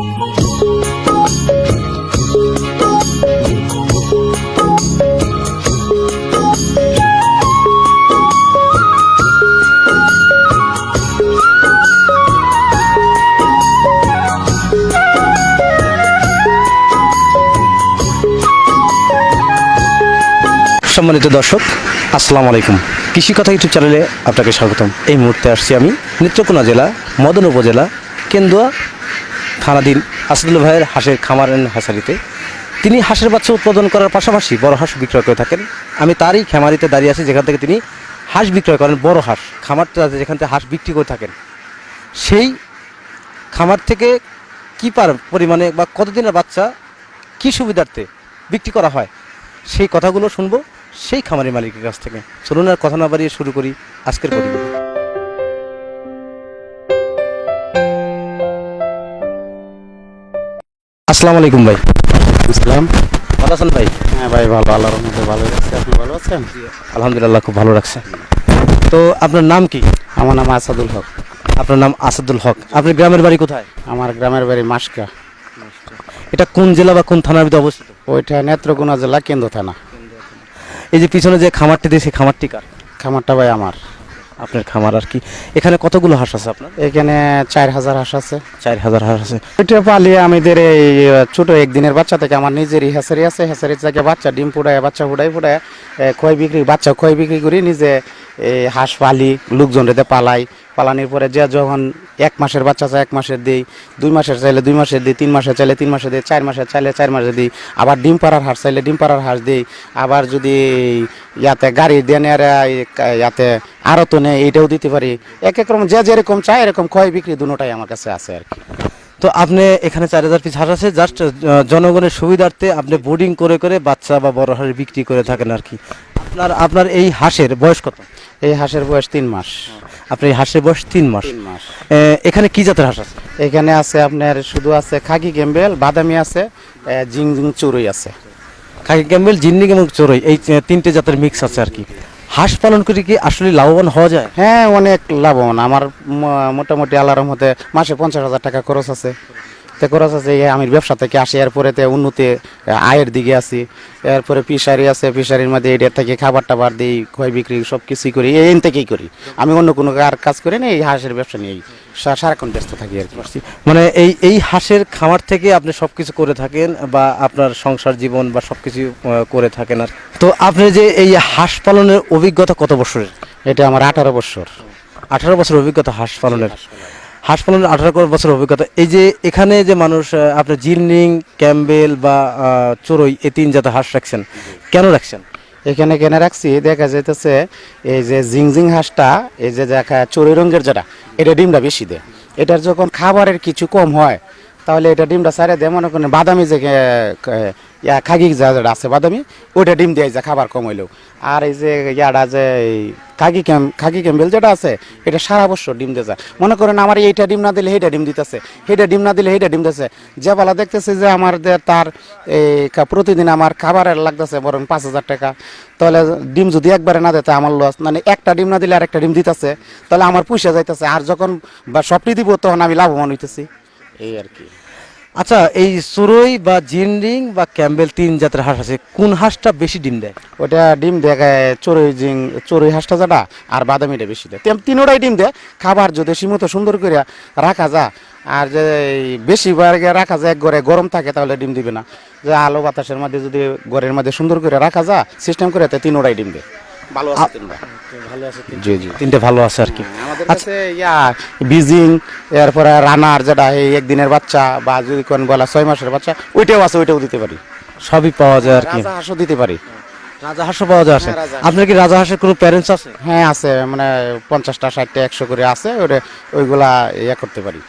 সম্মানিত দর্শক, আসসালামু আলাইকুম। কৃষি কথা ইউটিউব চ্যানেলে আপনাকে স্বাগতম। এই মুহূর্তে আসছি আমি নেত্রকোনা জেলা, মদন উপজেলা, কেন্দুয়া থানাধীন আসাদুল ভাইয়ের হাঁসের খামার অ্যান্ড হ্যাসারিতে তিনি হাঁসের বাচ্চা উৎপাদন করার পাশাপাশি বড় হাঁস বিক্রয় করে থাকেন। আমি তারই খামারিতে দাঁড়িয়ে আছি, যেখান থেকে তিনি হাঁস বিক্রয় করেন, বড় হাঁস। খামারটা যেখান থেকে হাঁস বিক্রি করে থাকেন। সেই খামার থেকে কী পার পরিমাণে বা কতদিনের বাচ্চা, কী সুবিধার্থে বিক্রি করা হয়, সেই কথাগুলো শুনব সেই খামারি মালিকের কাছ থেকে। চলুন আর কথা না বাড়িয়ে শুরু করি আজকের প্রতিবেদন। আসসালামু আলাইকুম ভাই। ইসলাম ভালো আছেন ভাই? হ্যাঁ ভাই ভালো। আল্লাহর মধ্যে ভালো আছে। আপনি ভালো আছেন? আলহামদুলিল্লাহ খুব ভালো রাখছে তো আপনার নাম কি? আমার নাম আসাদুল হক। আপনার নাম আসাদুল হক। আপনার গ্রামের বাড়ি কোথায়? আমার গ্রামের বাড়ি মাসকা। এটা কোন জেলা বা কোন থানার ভিতরে অবস্থিত? ওইটা নেত্রকোনা জেলা কেন্দ্র থানা। এই যে পিছনে যে খামারটি দিয়ে সেই খামারটি কার? খামারটা ভাই আমার। আপনার খামার আর কি। এখানে কতগুলো হাঁস আছে আপনার? এখানে চার হাজার হাঁস আছে। চার হাজার হাঁস আছে। ওইটা পালিয়ে আমাদের এই ছোট একদিনের বাচ্চা থেকে আমার নিজেরই হেসারি আছে। হেসারি থেকে বাচ্চা ডিম ফুটায় বাচ্চা ফুটায় ফুটায় খয় বিক্রি বাচ্চা খয় বিক্রি করি নিজে এই হাঁস পালি লোকজন রেতে পালাই পালানির পরে যে যখন এক মাসের বাচ্চা চাই এক মাসের দিই, দুই মাসের চাইলে দুই মাসের দিই, তিন মাসের চাইলে তিন মাসের দিই, চার মাসের চাইলে চার মাসে দিই, আবার ডিম পাড়ার হাঁস চাইলে ডিম পাড়ার হাঁস দিই, আবার যদি ইয়াতে গাড়ি দেন নেয় ইয়াতে আরও তো নেই এইটাও দিতে পারি। এক এক রকম যে যেরকম চাই এরকম ক্ষয় বিক্রি দুটাই আমার কাছে আছে আর কি। তো আপনি এখানে চার হাজার পিস হাঁস আছে জাস্ট জনগণের সুবিধার্থে আপনি বোর্ডিং করে করে বাচ্চা বা বড় হাঁস বিক্রি করে থাকেন আর কি। আপনার আপনার এই হাঁসের বয়স কত? এই হাঁসের বয়স তিন মাস। আপনার এই হাঁসের বয়স তিন মাস। মাস। এখানে কি জাতের হাঁস আছে? এখানে আছে আপনার শুধু আছে খাকি গেম্বেল বাদামি আছে জিং জিং চুরুই আছে। খাকি ক্যাম্বেল জিন্নিক এবং চড়ই এই তিনটে জাতের মিক্স আছে আর কি। হাঁস পালন করে কি আসলে লাভবান হওয়া যায়? হ্যাঁ অনেক লাভবান। আমার মোটামুটি আল্লাহর মধ্যে মাসে পঞ্চাশ হাজার টাকা খরচ আছে। তে খরচ আছে আমি ব্যবসা থেকে আসি, এরপরে তে উন্নতি আয়ের দিকে আসি এরপরে ফিশারি আছে, ফিশারির মধ্যে এটার থেকে খাবার টাবার দিই ক্ষয় বিক্রি সব কিছুই করি, এই থেকেই করি। আমি অন্য কোনো আর কাজ করি না, এই হাঁসের ব্যবসা নিয়েই। সারাক্ষণ ব্যস্ত থাকি আর কি। মানে এই এই হাঁসের খামার থেকে আপনি সবকিছু করে থাকেন বা আপনার সংসার জীবন বা সব কিছু করে থাকেন আর? তো আপনি যে এই হাঁস পালনের অভিজ্ঞতা কত বছরের? এটা আমার আঠারো বছর। আঠারো বছর অভিজ্ঞতা হাঁস পালনের। হাঁস পালনের। আঠারো বছর অভিজ্ঞতা। এই যে এখানে যে মানুষ আপনার জিলনিং ক্যাম্বেল বা চড়ই এই তিন জাতের হাঁস রাখছেন। কেন রাখছেন? এখানে কেনে রাখছি, দেখা যাইতেছে এই যে জিংজিং হাঁসটা, এই যে দেখা চড়ি রঙের যেটা, এটা ডিমটা বেশি দেয়। এটার যখন খাবারের কিছু কম হয়, তাহলে এটা ডিমটা সারে দেয়, মনে করেন বাদামি যে ইয়া খাগি যা আছে বাদামি, ওইটা ডিম দেয় যে খাবার কম হইলেও আর এই যে ইয়াটা যে খাগি ক্যাম, খাগি ক্যাম্বেল যেটা আছে, এটা সারা বছর ডিম দিয়ে যায়। মনে করেন আমার এইটা ডিম না দিলে সেইটা ডিম দিতেছে, সেইটা ডিম না দিলে সেইটা ডিম দিতেছে। যে বেলা দেখতেছে যে আমার তার এই প্রতিদিন আমার খাবারের লাগতেছে বরং পাঁচ হাজার টাকা। তাহলে ডিম যদি একবারে না দিতে আমার লস মানে একটা ডিম না দিলে আর একটা ডিম দিতেছে, তাহলে আমার পয়সা যাইতেছে। আর যখন সবটি দিব, তখন আমি লাভবান হইতেছি। এই আর কি। আচ্ছা এই চড়ই বা জিনরিং বা ক্যাম্বেল তিন জাতের হাঁস আছে, কোন হাঁসটা বেশি ডিম দেয়? ওটা ডিম দেখায় চড়ুই জিং, চড়ুই হাঁসটা যেটা, আর বাদামিটা বেশি দেয়। তিনোটাই ডিম দেয়, খাবার যদি সীমিত সুন্দর করে রাখা যা আর যে বেশি রাখা যায় ঘরে গরম থাকে, তাহলে ডিম দিবে না। যে আলো বাতাসের মধ্যে যদি ঘরের মধ্যে সুন্দর করে রাখা যা সিস্টেম করে তিনোটাই ডিম দেয়। ভালো আছে তিনটা। ভালো আছে জি জি। তিনটে ভালো আছে আর কি। আমাদের কাছে ইয়া বিজিং এরপরে রানার যেটা এই একদিনের বাচ্চা বা যদি কোন বলা ছয় মাসের বাচ্চা ওইটাও আছে ওইটাও দিতে পারি। সবই পাওয়া যায় আর কি। রাজা হাঁসও দিতে পারি। রাজা হাঁসও পাওয়া যায় আছে হ্যাঁ, আপনার কি রাজা হাঁসের কোনো প্যারেন্টস আছে? হ্যাঁ আছে মানে পঞ্চাশটা ষাটটা একশো করে আছে ওটা ওইগুলা ইয়ে করতে পারি।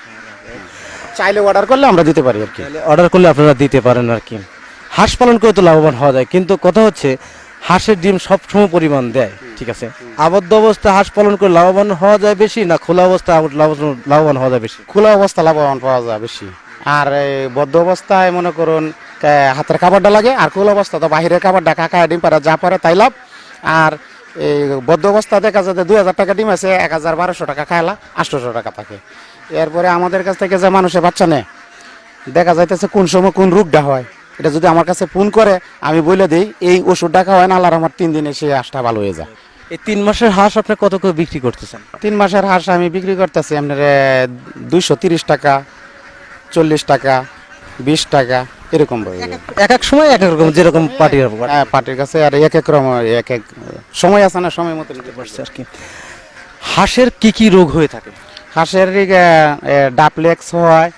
চাইলে অর্ডার করলে আমরা দিতে পারি আর কি। অর্ডার করলে আপনারা দিতে পারেন আর কি। হাঁস পালন করে তো লাভবান হওয়া যায় কিন্তু কথা হচ্ছে হাঁসের ডিম সবসময় পরিমাণ দেয়, ঠিক আছে? আবদ্ধ অবস্থা হাঁস পালন করে লাভবান হওয়া যায় বেশি না খোলা অবস্থা লাভবান হওয়া যায় বেশি? খোলা অবস্থা লাভবান পাওয়া যায় বেশি। আর এই বদ্ধ অবস্থায় মনে করুন হাতের খাবারটা লাগে, আর খোলা অবস্থা, তো বাহিরের খাবারটা কাকা ডিম পারে যা পারে তাই লাভ। আর এই বদ্ধ অবস্থা দেখা যায় দুই হাজার টাকা ডিম আছে, এক হাজার বারোশো টাকা খাইলা আটশোশো টাকা থাকে। এরপরে আমাদের কাছ থেকে যে মানুষের বাচ্চা নেয়, দেখা যাইতেছে কোন সময় কোন রোগটা হয়। এটা যদি আমার কাছে ফোন করে আমি বলে দিই এই ওষুধ ওষুধটা খাওয়ায় না আল্লাহর আমার তিন দিনে সেই হাঁসটা ভালো হয়ে যায়। এই তিন মাসের হাঁস আপনি কত করে বিক্রি করতেছেন? তিন মাসের হাঁস আমি বিক্রি করতেছি আপনার দুইশো তিরিশ টাকা চল্লিশ টাকা বিশ টাকা এরকম এক এক সময় এক এক রকম যেরকম পার্টি হ্যাঁ পার্টির কাছে আর এক এক রকম এক এক সময় আছে না সময় মতো নিতে পারছে আর কি। হাঁসের কি কি রোগ হয়ে থাকে? হাঁসের ডাপলেক্স হয়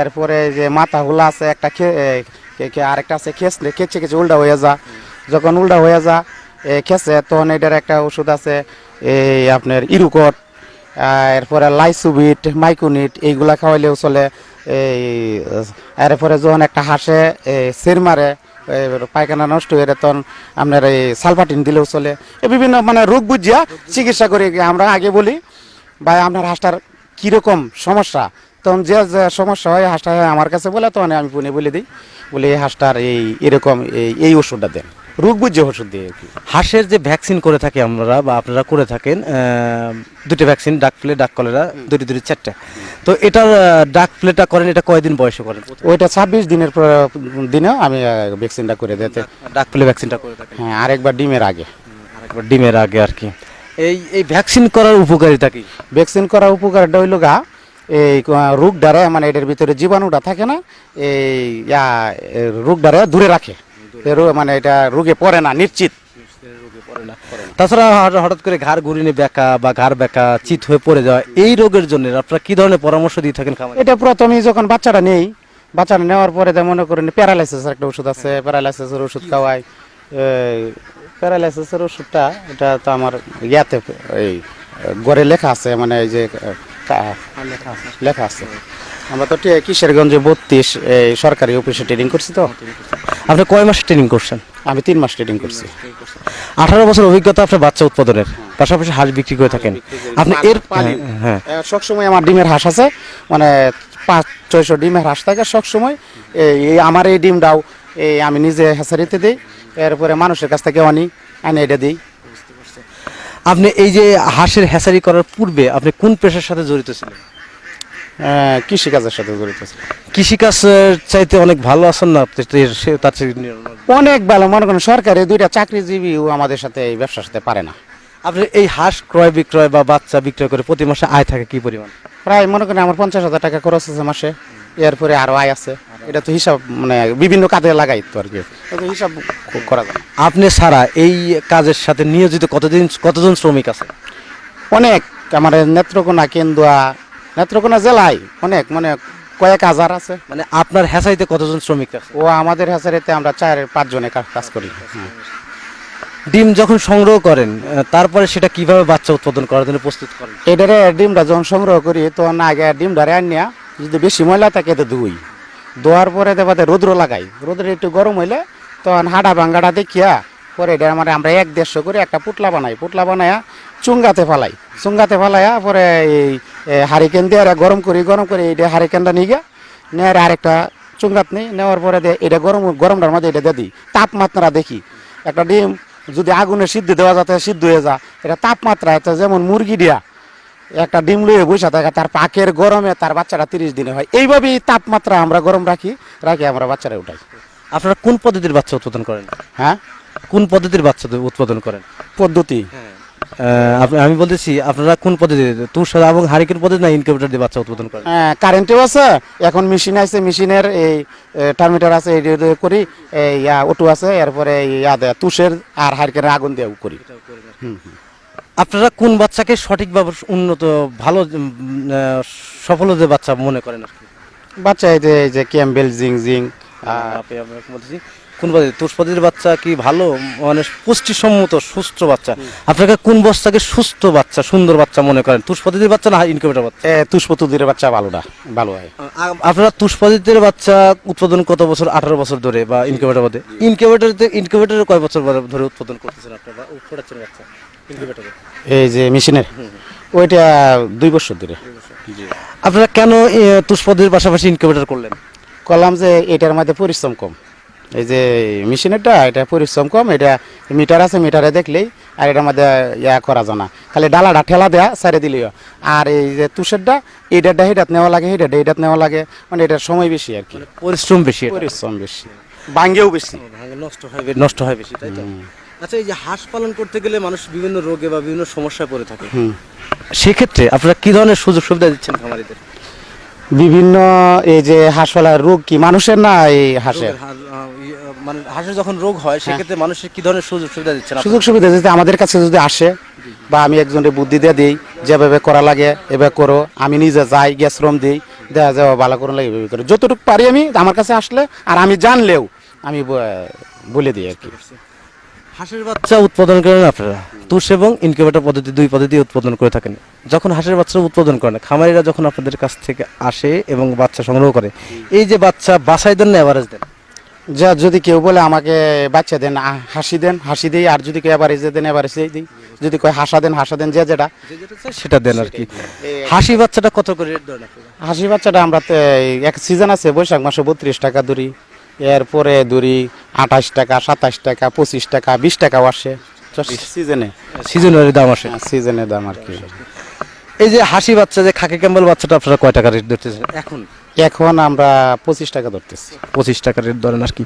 এরপরে যে মাথা হুলা আছে একটা কে- কে- আরেকটা আছে খেসলে খেচে খেচে উল্টা হয়ে যা। যখন উল্টা হয়ে যা এ, খেসে তখন এটার একটা ওষুধ আছে এই আপনার ইরুকট এরপরে লাইসুবিট মাইকুনিট এইগুলা খাওয়াইলেও চলে এই এরপরে যখন একটা হাঁসে সের মারে পায়খানা নষ্ট হয়ে তখন আপনার এই সালফাটিন দিলেও চলে। এ বিভিন্ন মানে রোগ বুঝিয়া চিকিৎসা করে। আমরা আগে বলি বা আপনার হাঁসটার কীরকম সমস্যা? তখন যে যে সমস্যা হয় হাঁসটা আমার কাছে বলে তখন আমি পুনে বলে দিই। বলে এই হাঁসটার এই এরকম এই এই ওষুধটা দেন। রোগ বুঝে ওষুধ দিয়ে। হাঁসের যে ভ্যাকসিন করে থাকি আমরা বা আপনারা করে থাকেন দুটো ভ্যাকসিন ডাক প্লে ডাক কলেরা দুটি দুটি চারটে। তো এটার ডাক প্লেটা করেন এটা কয়দিন বয়সে করেন? ওইটা ছাব্বিশ দিনের পর- দিনেও আমি ভ্যাকসিনটা করে দিতে। ডাক প্লে ভ্যাকসিনটা করে থাকেন। হ্যাঁ আরেকবার ডিমের আগে। আরেকবার ডিমের আগে আর কি। এই এই ভ্যাকসিন করার উপকারিতা কি? ভ্যাকসিন করার উপকারটা হইল গা এই রোগ রোগডারে মানে এটার ভিতরে জীবাণুটা থাকে না এই ইয়া এ, রোগডারে দূরে রাখে। মানে এটা রোগে পড়ে না নিশ্চিত। তাছাড়া হঠাৎ- করে ঘাড় ঘুরিনি বেঁকা বা ঘাড় বেঁকা চিত হয়ে পড়ে যাওয়া এই রোগের জন্য আপনারা কি ধরনের পরামর্শ দিয়ে থাকেন এটা প্রথমেই যখন বাচ্চাটা নেই বাচ্চাটা নেওয়ার পরে তো মনে করেন প্যারালাইসিসের একটা ওষুধ আছে প্যারালাইসিসের ওষুধ খাওয়াই প্যারালাইসিসের ওষুধটা এটা তো আমার ইয়াতে এই গড়ে লেখা আছে মানে এই যে আহ, লেখা আছে। আমরা তো কিশোরগঞ্জে বত্রিশ এই সরকারি অফিসে ট্রেনিং করছি তো। আপনি কয় মাস ট্রেনিং করছেন? আমি তিন মাস ট্রেনিং করছি। আঠারো বছর অভিজ্ঞতা আপনার বাচ্চা উৎপাদনের পাশাপাশি হাঁস বিক্রি করে থাকেন। আপনি এর। হ্যাঁ সব সময় আমার ডিমের হাঁস আছে। মানে পাঁচ ছয়শো ডিমের হাঁস থাকে সব সময় এই আমার এই ডিমটাও এই আমি নিজে হেসারিতে দিই। এরপরে মানুষের কাছ থেকে আনি আনি এটা দিই। আপনি এই যে হাঁসের হ্যাসারি করার পূর্বে আপনি কোন পেশার সাথে জড়িত ছিলেন? আহ, কৃষিকাজের সাথে জড়িত আছি। কৃষিকাজ চাইতে অনেক ভালো আছেন না আপনি? তো এর- সে- তার চেয়ে অনেক ভালো মনে করেন সরকারি দুইটা চাকরিজীবীও আমাদের সাথে এই ব্যবসার সাথে পারে না। আপনি এই হাঁস ক্রয় বিক্রয় বা বাচ্চা বিক্রয় করে প্রতি মাসে আয় থাকে কি পরিমাণ? প্রায় মনে করেন আমার পঞ্চাশ হাজার টাকা খরচ আছে মাসে। এরপরে আরও আয় আছে। এটা তো হিসাব মানে বিভিন্ন কাজে লাগাই তো আর কি। এটা হিসাব করা যায়। আপনি ছাড়া এই কাজের সাথে নিয়োজিত কতদিন কতজন শ্রমিক আছে? অনেক আমার নেত্রকোনা কেন্দুয়া নেত্রকোনা জেলায় অনেক মানে কয়েক হাজার আছে। মানে আপনার হ্যাসারিতে কতজন শ্রমিক আছে? ও আমাদের হাজারেতে আমরা চার পাঁচ জনে কাজ- কাজ করি ডিম যখন সংগ্রহ করেন তারপরে সেটা কীভাবে বাচ্চা উৎপাদন করার জন্য প্রস্তুত করেন? এটারে ডিমটা যখন সংগ্রহ করি তখন আগে ডিমটারে আনিয়া যদি বেশি ময়লা থাকে তো ধুই। ধোয়ার পরে দেবাতে রৌদ্র লাগাই। রৌদ্র একটু গরম হইলে তখন হাডা ভাঙ্গাটা দেখিয়া পরে এটা মানে আমরা এক দেড়শো করে একটা পুটলা বানাই। পুটলা বানায়া চুঙ্গাতে ফালাই। চুঙ্গাতে ফালাইয়া পরে এই হারিকেন দিয়ে আর গরম করি, গরম করে এইটা হারিকেনটা নিয়ে গিয়া নেওয়ার আরেকটা চুঙ্গাত নেই। নেওয়ার পরে এটা গরম, গরমটার মধ্যে এটা দিয়ে দিই। তাপমাত্রা দেখি। একটা ডিম যদি আগুনে সিদ্ধ দেওয়া যাতে সিদ্ধ হয়ে যা এটা তাপমাত্রা, এটা যেমন মুরগি দিয়া একটা ডিম লুয়ে বসে থাকে তার পাকের গরমে তার বাচ্চাটা তিরিশ দিনে হয়। এইভাবেই তাপমাত্রা আমরা গরম রাখি রাখি আমরা বাচ্চারা উঠাই। আপনারা কোন পদ্ধতির বাচ্চা উৎপাদন করেন? হ্যাঁ? কোন পদ্ধতির বাচ্চা উৎপাদন করেন? পদ্ধতি। আমি বলতেছি আপনারা কোন পদ্ধতিতে তুষার এবং হারিকেন পদ্ধতি না ইনকিউবেটর দিয়ে বাচ্চা উৎপাদন করেন? হ্যাঁ, কারেন্টেও আছে এখন মেশিন আছে মেশিনের এই টার্মিটার আছে এই করি ইয়া অটো আছে এরপরে ইয়া দেয় তুষের আর হারকেনের আগুন দিয়ে করি। হুম, হুম। আপনারা কোন বাচ্চাকে সঠিকভাবে উন্নত ভালো সফল যে বাচ্চা মনে করেন আর কি? বাচ্চা এই যে এই যে ক্যাম্বেল জিং জিং আপনি আপনাকে কোন পদ্ধতি তুষ বাচ্চা কি ভালো? মানে পুষ্টিসম্মত সুস্থ বাচ্চা। আপনাকে কোন বাচ্চাকে সুস্থ বাচ্চা সুন্দর বাচ্চা মনে করেন? তুষ বাচ্চা না ইনকিউবেটর বাচ্চা? এ, তুষপতুদের বাচ্চা ভালোটা ভালো হয়। আপনারা তুষ বাচ্চা উৎপাদন কত বছর? আঠারো বছর ধরে বা ইনকিউবেটর মধ্যে ইনকিউবেটরতে ইনকিউবেটরে কয় বছর ধরে- উৎপাদন করতেছেন আপনারা? ফোটাচ্ছেন বাচ্চা। ইনকিউবেটরে এই যে মেশিনের? ওইটা দুই বছর ধরে। আপনারা কেন পাশাপাশি ইনকিউবেটর করলেন? করলাম যে এটার মধ্যে পরিশ্রম কম। এই যে মেশিনেরটা এটা পরিশ্রম কম এটা মিটার আছে মিটারে দেখলেই আর এটার মধ্যে ইয়া করা যায় না। খালি ডালাটা ঠেলা দেয়া সারে হয়। আর এই যে তুষেরটা এইটারটা হেটাত নেওয়া লাগে হেটাটা এইটাত নেওয়া লাগে। মানে এটার সময় বেশি আর কি। পরিশ্রম বেশি পরিশ্রম বেশি। বাঙ্গেও বেশি। নষ্ট হয় নষ্ট হয় বেশি তাই তো? আচ্ছা এই যে হাঁস পালন করতে গেলে মানুষ বিভিন্ন রোগে বা বিভিন্ন সমস্যায় পড়ে থাকে। সেক্ষেত্রে আপনারা কি ধরনের সুযোগ সুবিধা দিচ্ছেন খামারিদের? বিভিন্ন এই যে হাঁসওয়ালার রোগ কি? মানুষের না এই হাঁসের? ইয়ে, মানে হাঁসের যখন রোগ হয় সেক্ষেত্রে মানুষের কি ধরনের সুযোগ সুবিধা দিচ্ছেন সুযোগ সুবিধা যদি আমাদের কাছে যদি আসে বা আমি একজনের বুদ্ধি দিয়ে দিই যেভাবে করা লাগে এভাবে করো আমি নিজে যাই গ্যাস শ্রম দিই দেখা যাওয়া ভালো করে লাগে এভাবে করে। যতটুকু পারি আমি আমার কাছে আসলে আর আমি জানলেও আমি বলে দিই আর কি। হাঁসের বাচ্চা উৎপাদন করেন আপনারা। তুষ এবং ইনকিউবেটর পদ্ধতি দুই পদ্ধতি উৎপাদন করে থাকেন। যখন হাঁসের বাচ্চা উৎপাদন করেন খামারিরা যখন আপনাদের কাছ থেকে আসে এবং বাচ্চা সংগ্রহ করে এই যে বাচ্চা বাসায় দেন না এভারেজ দেন? যা যদি কেউ বলে আমাকে বাচ্চা দেন হাসি দেন হাসি দিই আর যদি কেউ এবার দেন এবার দিই যদি কয় হাসা দেন হাসা দেন যে যেটা। সেটা দেন আর কি। হাসি বাচ্চাটা কত করে হাসি বাচ্চাটা আমরা এক সিজন আছে বৈশাখ মাসে বত্রিশ টাকা দূরি। এরপরে ধরি আঠাশ টাকা সাতাশ টাকা পঁচিশ টাকা বিশ টাকাও আসে। সিজনে সিজনের দাম আসে। সিজনের দাম আর কি। এই যে হাসি বাচ্চা যে খাকি ক্যাম্বল বাচ্চাটা আপনারা কয় টাকা রেট ধরতেছেন? এখন? এখন আমরা পঁচিশ টাকা ধরতেছি। পঁচিশ টাকা রেট ধরেন আর কি।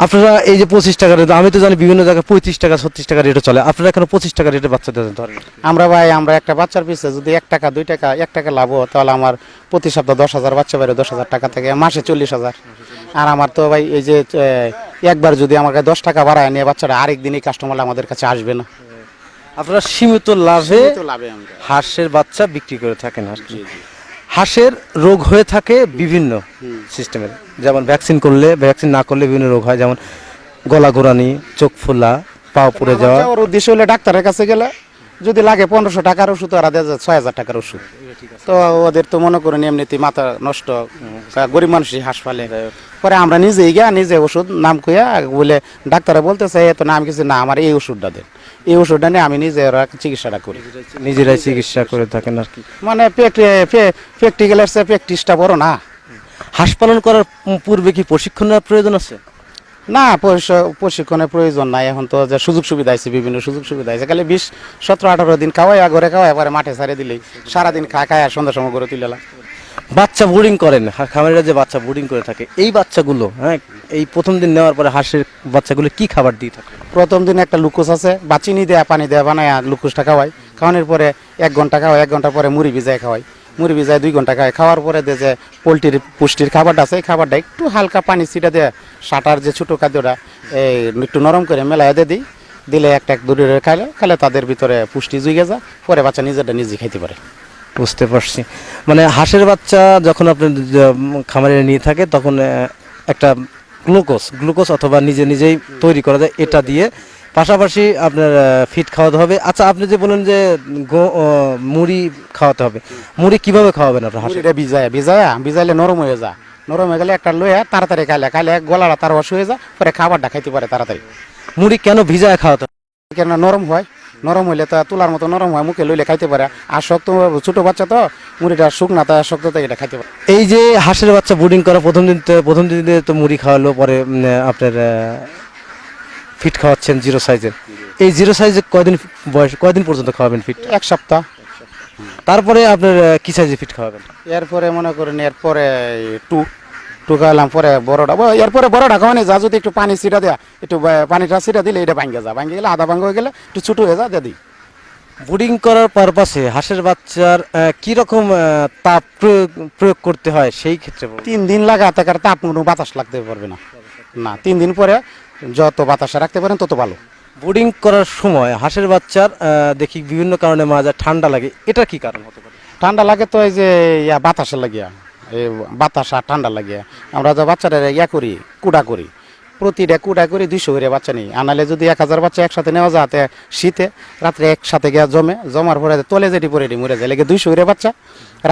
আপনারা এই যে পঁচিশ টাকা রেট আমি তো জানি বিভিন্ন জায়গায় পঁয়ত্রিশ টাকা ছত্রিশ টাকা রেটও চলে। আপনারা এখন পঁচিশ টাকা রেটে বাচ্চা দেন ধরেন আমরা ভাই আমরা একটা বাচ্চার পিছনে যদি এক টাকা দুই টাকা এক টাকা লাভ হয়, তাহলে আমার প্রতি সপ্তাহ দশ হাজার বাচ্চা বাইরে দশ হাজার টাকা থেকে মাসে চল্লিশ হাজার। আর আমার তো ভাই এই যে একবার যদি আমাকে দশ টাকা বাড়ায় নিয়ে বাচ্চাটা আরেক দিনই কাস্টমার আমাদের কাছে আসবে না। আপনারা সীমিত লাভে লাভে হাঁসের বাচ্চা বিক্রি করে থাকেন আর কি। হাঁসের রোগ হয়ে থাকে বিভিন্ন সিস্টেমের। যেমন ভ্যাকসিন করলে ভ্যাকসিন না করলে বিভিন্ন রোগ হয় যেমন গলা ঘোরানি চোখ ফোলা পা পড়ে যাওয়া। উদ্দেশ্য হলে ডাক্তারের কাছে গেলে যদি লাগে পনেরোশো টাকার ওষুধ ওরা দেয় যে ছয় হাজার টাকার ওষুধ। তো ওদের তো মনে করেন এমনিতে মাথা নষ্ট গরিব মানুষই হাসপাতালে পরে আমরা নিজেই গিয়া নিজে ওষুধ নাম কইয়া বলে ডাক্তারে বলতেছে এ তো নাম কিছু না আমার এই ওষুধটা দেন। এই ওষুধটা নিয়ে আমি নিজে ওরা চিকিৎসাটা করি। নিজেরাই চিকিৎসা করে থাকেন আর কি। মানে প্র্যাকটিক্যালের চেয়ে প্র্যাকটিসটা বড় না। হাঁস পালন করার পূর্বে কি প্রশিক্ষণের প্রয়োজন আছে? না প্রশিক্ষণের প্রয়োজন নাই এখন তো যে সুযোগ সুবিধা আছে বিভিন্ন সুযোগ সুবিধা আছে। খালি বিশ সতেরো আঠারো দিন খাওয়াই ঘরে খাওয়াই পরে মাঠে ছাড়ে দিলেই। সারাদিন খা খায় আর সন্ধ্যা সময় করে তুলে বাচ্চা বোর্ডিং করেন খামারিরা যে বাচ্চা বোর্ডিং করে থাকে এই বাচ্চাগুলো হ্যাঁ এই প্রথম দিন নেওয়ার পরে হাঁসের বাচ্চাগুলো কি খাবার দিয়ে থাকে? প্রথম দিন একটা লুকোস আছে বা চিনি দেয়া পানি দেয়া বানায় লুকোসটা খাওয়াই। খাওয়ানোর পরে এক ঘণ্টা খাওয়াই এক ঘণ্টা পরে মুড়ি ভিজায় খাওয়াই। মুড়ি যায় দুই ঘণ্টা খায়। খাওয়ার পরে যে যে পোলট্রির পুষ্টির খাবারটা আছে, এই খাবারটা একটু হালকা পানি ছিটা দেয় সাটার যে ছোটো খাদ্যটা এই একটু নরম করে মেলায় দিয়ে দিই দিলে একটা এক দূরে খাইলে খাইলে তাদের ভিতরে পুষ্টি জুইগে যায়, পরে বাচ্চা নিজেরটা নিজে খাইতে পারে। বুঝতে পারছি। মানে হাঁসের বাচ্চা যখন আপনি খামারে নিয়ে থাকে, তখন একটা গ্লুকোজ গ্লুকোজ অথবা নিজে নিজেই তৈরি করা যায়, এটা দিয়ে পাশাপাশি আপনার ফিট খাওয়াতে হবে। আচ্ছা আপনি যে বলেন যে মুড়ি খাওয়াতে হবে। মুড়ি কীভাবে খাওয়াবেন আপনার হাঁসের মুড়িটা ভিজায় ভিজায় ভিজাইলে নরম হয়ে যায়। নরম হয়ে গেলে একটা লইয়া তাড়াতাড়ি খাইলে খাইলে গলাটা তার অস হয়ে যায় পরে খাবারটা খাইতে পারে তাড়াতাড়ি। মুড়ি কেন ভিজায় খাওয়াতে হবে? কেন নরম হয় নরম হইলে তো তুলার মতো নরম হয় মুখে লইলে খাইতে পারে। আর শক্ত ছোটো বাচ্চা তো মুড়িটা শুকনা তা শক্ত তো এটা খাইতে পারে। এই যে হাঁসের বাচ্চা বোর্ডিং করা প্রথম দিন প্রথম দিন তো মুড়ি খাওয়ালো পরে আপনার ফিট খাওয়াচ্ছেন জিরো সাইজের। এই জিরো সাইজে কয়দিন বয়স কয়দিন পর্যন্ত খাওয়াবেন ফিট? এক সপ্তাহ। তারপরে আপনার কি সাইজে ফিট খাওয়াবেন? এরপরে মনে করেন এরপরে টু টু খাইলাম পরে বড়টা। এরপরে বড়টা খাওয়ানি যা যদি একটু পানি ছিটা দেয়া একটু পানিটা ছিটা দিলে এটা ভাঙ্গে যা ভাঙ্গে গেলে আধা ভাঙ্গ হয়ে গেলে একটু ছোট হয়ে যা দিয়ে দিই। বোর্ডিং করার পারপাসে হাঁসের বাচ্চার কি রকম তাপ প্রয়োগ প্রয়োগ করতে হয় সেই ক্ষেত্রে তিন দিন লাগা তার তাপ কোনো বাতাস লাগতে পারবে না। না তিন দিন পরে যত বাতাসে রাখতে পারেন তত ভালো। বোর্ডিং করার সময় হাঁসের বাচ্চার দেখি বিভিন্ন কারণে মাঝে ঠান্ডা লাগে এটা কি কারণ হতে পারে? ঠান্ডা লাগে তো এই যে ইয়া বাতাসে লাগিয়া এই বাতাসা আর ঠান্ডা লাগিয়া। আমরা যে বাচ্চারা ইয়া করি কুড়া করি। প্রতিটা কুড়া করে দুইশো করে বাচ্চা নেই। আনালে যদি এক হাজার বাচ্চা একসাথে নেওয়া যায় তে শীতে রাত্রে একসাথে গিয়া জমে জমার পরে তলে যেটি পরে এটি মরে যায়। লেগে দুইশো করে বাচ্চা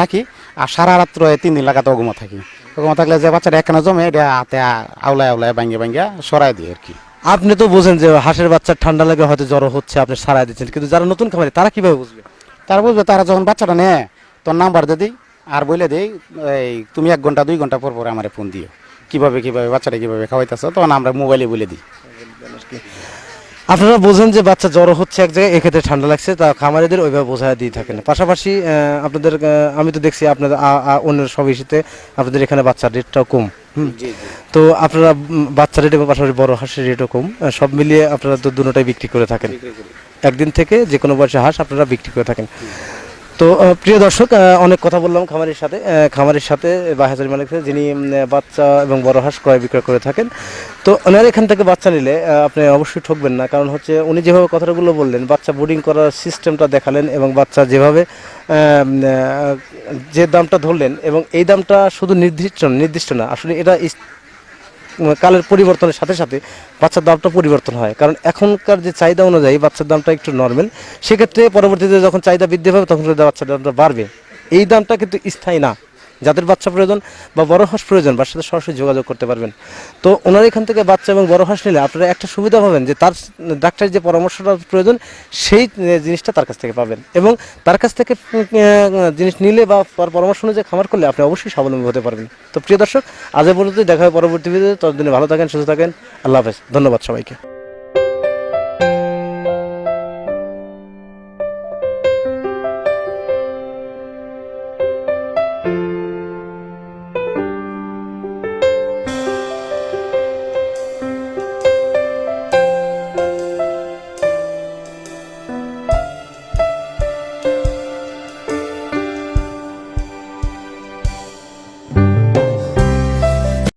রাখি আর সারা রাত্র তিন দিন লাগাতে অগুমা থাকি। অগুমা থাকলে যে বাচ্চাটা একখানে জমে এটা হাতে আউলায় আউলায় ভাঙ্গে ভাঙ্গিয়া সরাই দিই আর কি। আপনি তো বোঝেন যে হাঁসের বাচ্চা ঠান্ডা লাগে হয়তো জ্বর হচ্ছে আপনি সারাই দিচ্ছেন। কিন্তু যারা নতুন খামারি তারা কীভাবে বুঝবে? তারা বুঝবে তারা যখন বাচ্চাটা নেয় তোর নাম্বার দিয়ে দিই আর বলে দিই এই তুমি এক ঘণ্টা দুই ঘণ্টা পর পরে আমার ফোন দিও। কীভাবে কীভাবে বাচ্চাটা কীভাবে খাওয়াইতেছে তখন আমরা মোবাইলে বলে দিই। আপনারা বোঝেন যে বাচ্চা জ্বর হচ্ছে এক জায়গায় এক্ষেত্রে ঠান্ডা লাগছে তা খামারিদের ওইভাবে বোঝায় দিয়ে থাকেন। পাশাপাশি আপনাদের আমি তো দেখছি আপনাদের অন্য সব ইস্যুতে আপনাদের এখানে বাচ্চার রেটটাও কম হুম। তো আপনারা বাচ্চা রেট এবং পাশাপাশি বড় হাঁসের রেটও কম সব মিলিয়ে আপনারা তো দুটোটাই বিক্রি করে থাকেন। একদিন থেকে যে কোনো বয়সে হাঁস আপনারা বিক্রি করে থাকেন। তো প্রিয় দর্শক অনেক কথা বললাম খামারের সাথে খামারের সাথে বা হাজারি মালিক যিনি বাচ্চা এবং বড় হাঁস ক্রয় বিক্রয় করে থাকেন। তো ওনার এখান থেকে বাচ্চা নিলে আপনি অবশ্যই ঠকবেন না, কারণ হচ্ছে উনি যেভাবে কথাগুলো বললেন, বাচ্চা বোর্ডিং করার সিস্টেমটা দেখালেন এবং বাচ্চা যেভাবে যে দামটা ধরলেন এবং এই দামটা শুধু নির্দিষ্ট নির্দিষ্ট না, আসলে এটা কালের পরিবর্তনের সাথে সাথে বাচ্চার দামটা পরিবর্তন হয়। কারণ এখনকার যে চাহিদা অনুযায়ী বাচ্চার দামটা একটু নর্মেল সেক্ষেত্রে পরবর্তীতে যখন চাহিদা বৃদ্ধি পাবে, তখন বাচ্চার দামটা বাড়বে। এই দামটা কিন্তু স্থায়ী না। যাদের বাচ্চা প্রয়োজন বা বড় হাঁস প্রয়োজন, বাচ্চার সাথে সরাসরি যোগাযোগ করতে পারবেন। তো ওনার এখান থেকে বাচ্চা এবং বড় হাঁস নিলে আপনারা একটা সুবিধা পাবেন যে তার ডাক্তারের যে পরামর্শটা প্রয়োজন, সেই জিনিসটা তার কাছ থেকে পাবেন। এবং তার কাছ থেকে জিনিস নিলে বা পরামর্শ অনুযায়ী খামার করলে আপনি অবশ্যই স্বাবলম্বী হতে পারবেন। তো প্রিয় দর্শক, আজ পর্যন্ত দেখা হয় পরবর্তী ভিডিওতে। ততদিনে ভালো থাকেন, সুস্থ থাকেন। আল্লাহ হাফেজ। ধন্যবাদ সবাইকে।